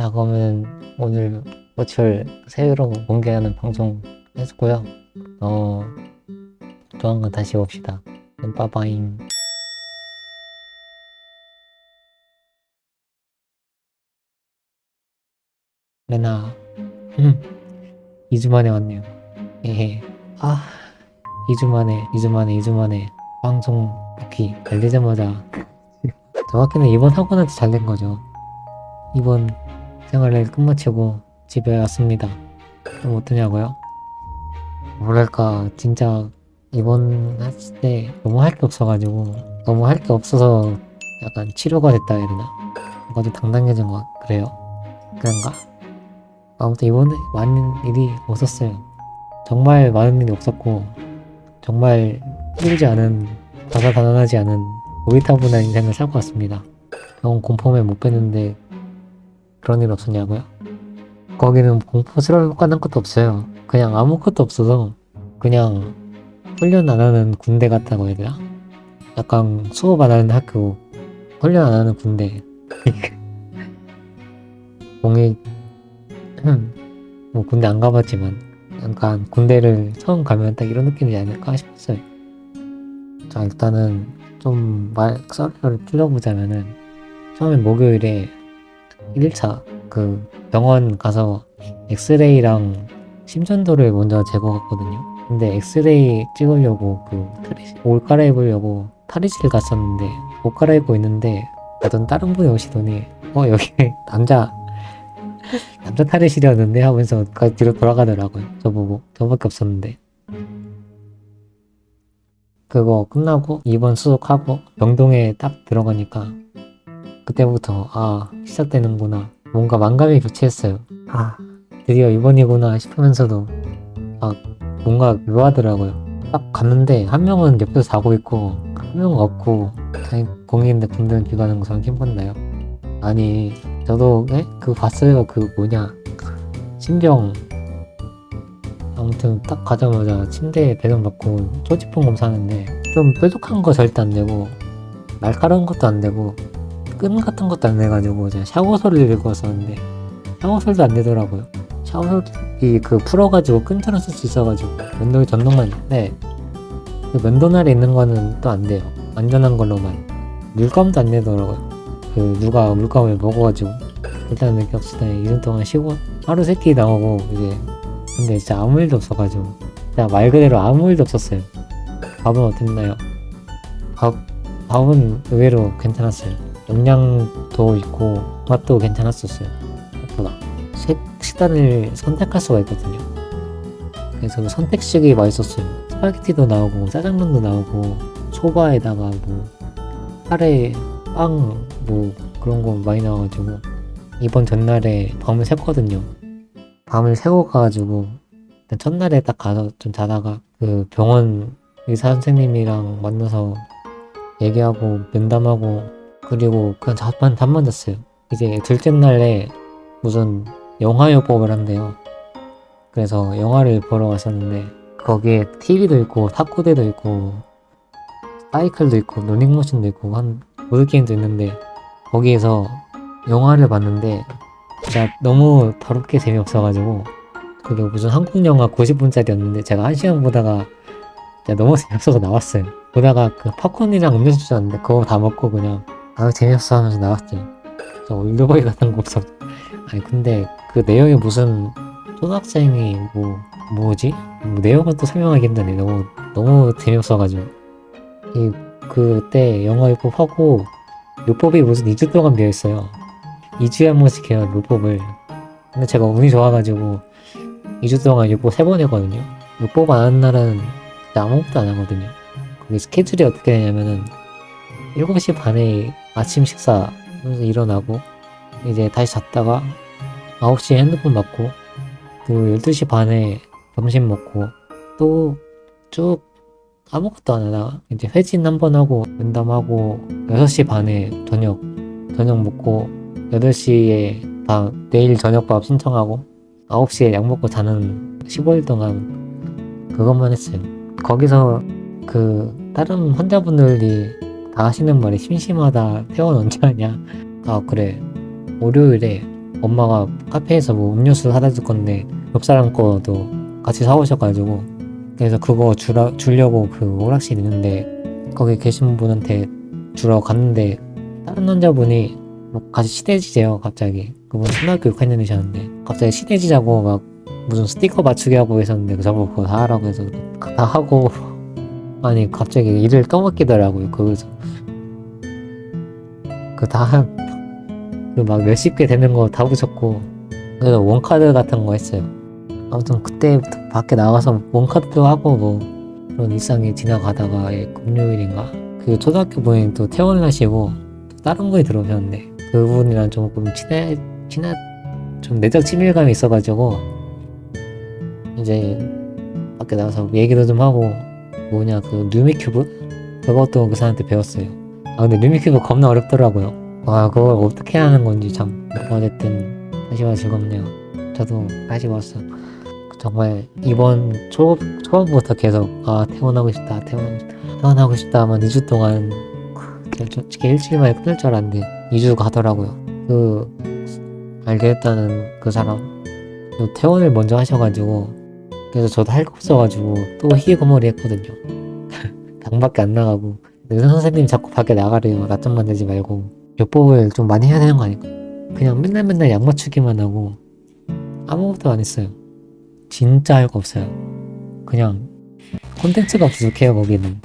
자, 그러면 오늘 모철 새해로 공개하는 방송 했고요. 어, 조만간 다시 봅시다. 빠바잉. 레나, 음, 2주 만에 왔네요. 에헤. 아, 2주 만에, 2주 만에, 2주 만에 방송 복귀 열리자마자 정확히는 이번 학원한테 잘된 거죠. 이번 생활을 끝마치고 집에 왔습니다. 좀 어떠냐고요? 뭐랄까 진짜 이번 했을 때 너무 할 게 없어가지고 너무 할 게 없어서 약간 치료가 됐다 해야 되나? 뭔가 좀 당당해진 것 같- 그래요. 그런가? 아무튼 이번에 많은 일이 없었어요. 정말 많은 일이 없었고 정말 힘들지 않은 다사다난하지 않은 고리타분한 인생을 살고 왔습니다. 병원 공포에 못 뺐는데 그런 일 없었냐고요? 거기는 공포스러울 것 같은 것도 없어요. 그냥 아무것도 없어서 그냥 훈련 안 하는 군대 같다고 해야 되나? 약간 수업 안 하는 학교, 훈련 안 하는 군대. 공익, 뭐 군대 안 가봤지만 약간 군대를 처음 가면 딱 이런 느낌이지 않을까 싶었어요. 자 일단은 좀 말 썰을 풀어보자면은 처음에 목요일에 1차 그 병원 가서 엑스레이랑 심전도를 먼저 재고 갔거든요. 근데 엑스레이 찍으려고 그 옷 갈아입으려고 탈의실 갔었는데 옷 갈아입고 있는데 어떤 다른 분이 오시더니 어 여기 남자 남자 탈의실이었는데 하면서 그 뒤로 돌아가더라고요. 저보고 저밖에 없었는데 그거 끝나고 2번 수속하고 병동에 딱 들어가니까 그때부터 아 시작되는구나. 뭔가 만감이 교체했어요. 아. 드디어 2번이구나 싶으면서도 아 뭔가 묘하더라고요. 딱 갔는데 한 명은 옆에서 자고 있고 한 명은 없고 아니 공익인데 군대는 비가는 거 저는 힘받나요. 아니 저도 에? 그거 봤어요. 그 뭐냐. 신병. 아무튼 딱 가자마자 침대에 배정받고 초지품 검사하는데 좀 뾰족한 거 절대 안 되고 날카로운 것도 안 되고 끈 같은 것도 안 돼가지고 제가 샤워솔을 들고 왔었는데 샤워솔도 안 되더라고요. 샤워솔이 그 풀어가지고 끈처럼 쓸 수 있어가지고 면도기 전동만 네. 그 면도날에 있는 거는 또 안 돼요. 안전한 걸로만. 물감도 안 되더라고요. 그 누가 물감을 먹어가지고. 일단은 격수다 2년 동안 쉬고 하루 세끼 나오고 이제. 근데 진짜 아무 일도 없어가지고. 진짜 말 그대로 아무 일도 없었어요. 밥은 어땠나요? 밥, 밥은 의외로 괜찮았어요 영양도 있고 맛도 괜찮았었어요. 색, 식단을 선택할 수가 있거든요. 그래서 그 선택식이 맛있었어요. 스파게티도 나오고 짜장면도 나오고 소바에다가 뭐 카레, 빵, 뭐 그런 거 많이 나와가지고 이번 전날에 밤을 샜거든요. 밤을 일단 첫날에 딱 가서 좀 자다가 그 병원 의사 선생님이랑 만나서 얘기하고 면담하고 그리고 그냥 잠만 잠만 잤어요. 이제 둘째 날에 무슨 영화 요법을 한대요. 그래서 영화를 보러 갔었는데 거기에 TV도 있고 탁구대도 있고 사이클도 있고 러닝머신도 있고 한 보드게임도 있는데 거기에서 영화를 봤는데 진짜 너무 더럽게 재미없어가지고 그게 무슨 한국 영화 90분짜리였는데 제가 한 시간 보다가 진짜 너무 재미없어서 나왔어요. 보다가 그 팝콘이랑 음료수 주셨는데 그거 다 먹고 그냥 아 재미없어 하면서 나왔어요. 저 올드보이 같은 거 없어. 아니 근데 그 내용이 무슨 초등학생이 뭐 뭐지? 뭐 내용은 또 설명하기 힘드네. 너무 너무 재미없어가지고 이 그때 영화 입법 하고 요법이 무슨 2주 동안 되어 있어요. 2주에 한 번씩 해요 요법을. 근데 제가 운이 좋아가지고 2주 동안 요법 3번 했거든요. 요법 안 하는 날은 아무것도 안 하거든요. 거기 스케줄이 어떻게 되냐면은 7시 반에 아침 식사 하면서 일어나고 이제 다시 잤다가 9시에 핸드폰 받고 그리고 12시 반에 점심 먹고 또 쭉 아무것도 안 하다가 이제 회진 한 번 하고 면담하고 6시 반에 저녁 저녁 먹고 8시에 다 내일 저녁밥 신청하고 9시에 약 먹고 자는 15일 동안 그것만 했어요. 거기서 그 다른 환자분들이 다 하시는 말이 심심하다 퇴원 언제 하냐 아 그래. 월요일에 엄마가 카페에서 뭐 음료수 사다 줄 건데 옆 사람 거도 같이 사오셔가지고 그래서 그거 주라, 주려고 그 오락실 있는데 거기 계신 분한테 주러 갔는데 다른 남자분이 뭐 같이 시대지재요 갑자기. 그분 신학교 6학년 이셨는데 갑자기 시대지자고 막 무슨 스티커 맞추기 하고 있었는데 저보고 그거 다 하라고 해서 다 하고 아니 갑자기 일을 떠맡기더라고요 거기서. 그다그막 몇십 개 되는 거 다 붙였고 그래서 원카드 같은 거 했어요. 아무튼 그때부터 밖에 나가서 원카드도 하고 뭐 그런 일상이 지나가다가 예, 금요일인가? 그 초등학교 분이 또 퇴원하시고 또 다른 분이 들어오셨는데 그분이랑 조금 친해 친해 좀 내적 친밀감이 있어가지고 이제 밖에 나가서 얘기도 좀 하고 뭐냐 그 루미큐브 그것도 그 사람한테 배웠어요. 아 근데 루미큐브 겁나 어렵더라고요. 와 그걸 어떻게 하는 건지 참 어쨌든 다시 와 즐겁네요. 저도 다시 왔어. 정말 이번 초 초반부터 계속 아 퇴원하고 싶다 퇴원 퇴원하고 싶다 하면 2주 동안 그 솔직히 일주일 만에 끝날 줄 알았는데 2주 가더라고요. 그 알게 됐다는 그 사람 또 퇴원을 먼저 하셔가지고 그래서 저도 할 거 없어가지고 또 희귀거머리 했거든요. 방밖에 안 나가고 의사 선생님 자꾸 밖에 나가래요. 낮잠 만들지 말고 요법을 좀 많이 해야 되는 거 아닐까? 그냥 맨날 맨날 약 맞추기만 하고 아무것도 안 했어요. 진짜 할 거 없어요. 그냥 콘텐츠가 부족해요 거기는.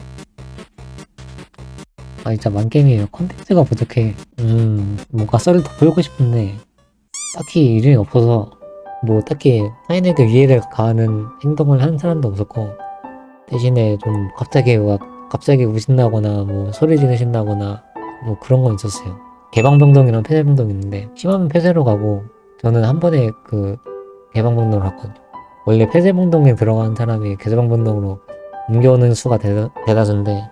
아 진짜 만게임이에요. 콘텐츠가 부족해. 음 뭔가 썰을 더 풀고 싶은데 딱히 일이 없어서 뭐 딱히 타인에게 위해를 가하는 행동을 하는 사람도 없었고 대신에 좀 갑자기 막 갑자기 우신다거나 뭐 소리 지르신다거나 뭐 그런 건 있었어요. 개방병동이랑 폐쇄병동 있는데 심하면 폐쇄로 가고 저는 한 번에 그 개방병동으로 갔거든요. 원래 폐쇄병동에 들어간 사람이 개방병동으로 옮겨오는 수가 대, 대다수인데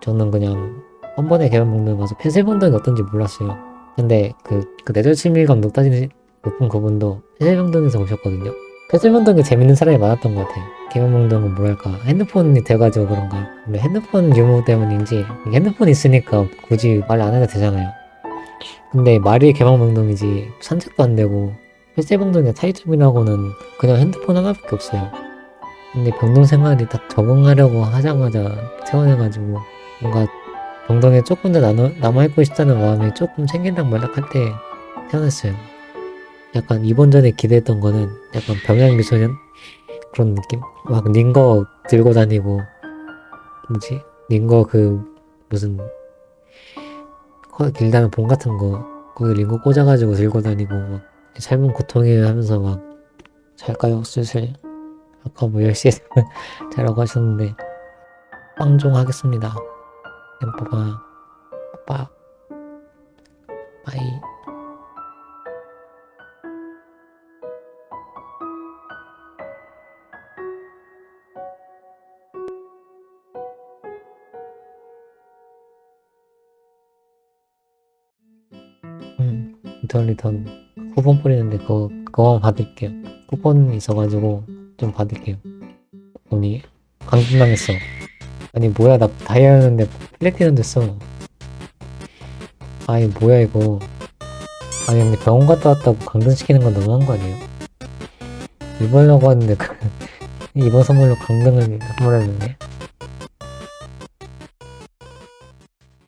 저는 그냥 한 번에 개방병동에 가서 폐쇄병동이 어떤지 몰랐어요. 근데 그, 그 내절 친밀감 높아지는 높은 그분도 폐쇄병동에서 오셨거든요. 폐쇄병동에 재밌는 사람이 많았던 것 같아요. 개방병동은 뭐랄까 핸드폰이 돼가지고 그런가 원래 핸드폰 유무 때문인지 핸드폰 있으니까 굳이 말 안 해도 되잖아요. 근데 말이 개방병동이지 산책도 안 되고 폐쇄병동의 차이점이라고는 그냥 핸드폰 하나밖에 없어요. 근데 병동 생활이 딱 적응하려고 하자마자 퇴원해가지고 뭔가 병동에 조금 더 남아있고 싶다는 마음이 조금 생긴단 말락 할때 태어났어요. 약간 이번 전에 기대했던 거는 약간 병양미소년 그런 느낌? 막 닌거 들고 다니고 뭐지? 닌거 그 무슨 커 길다면 봉 같은 거 거기 링거 꽂아가지고 들고 다니고 막 삶은 고통이에요 하면서 막 잘까요? 슬슬? 아까 뭐 10시에 자라고 하셨는데 빵종 하겠습니다. 엠뽀가 오빠 바이 리턴 리턴 쿠폰 뿌리는데 그거 그거만 받을게요. 쿠폰 있어가지고 좀 받을게요. 언니 강등당했어. 아니 뭐야 나 다이아였는데 플래티넘 됐어. 아니 뭐야 이거. 아니 근데 병원 갔다 왔다고 강등시키는 건 너무한 거 아니에요? 입원하고 왔는데 그 이번 선물로 강등을 선물했는데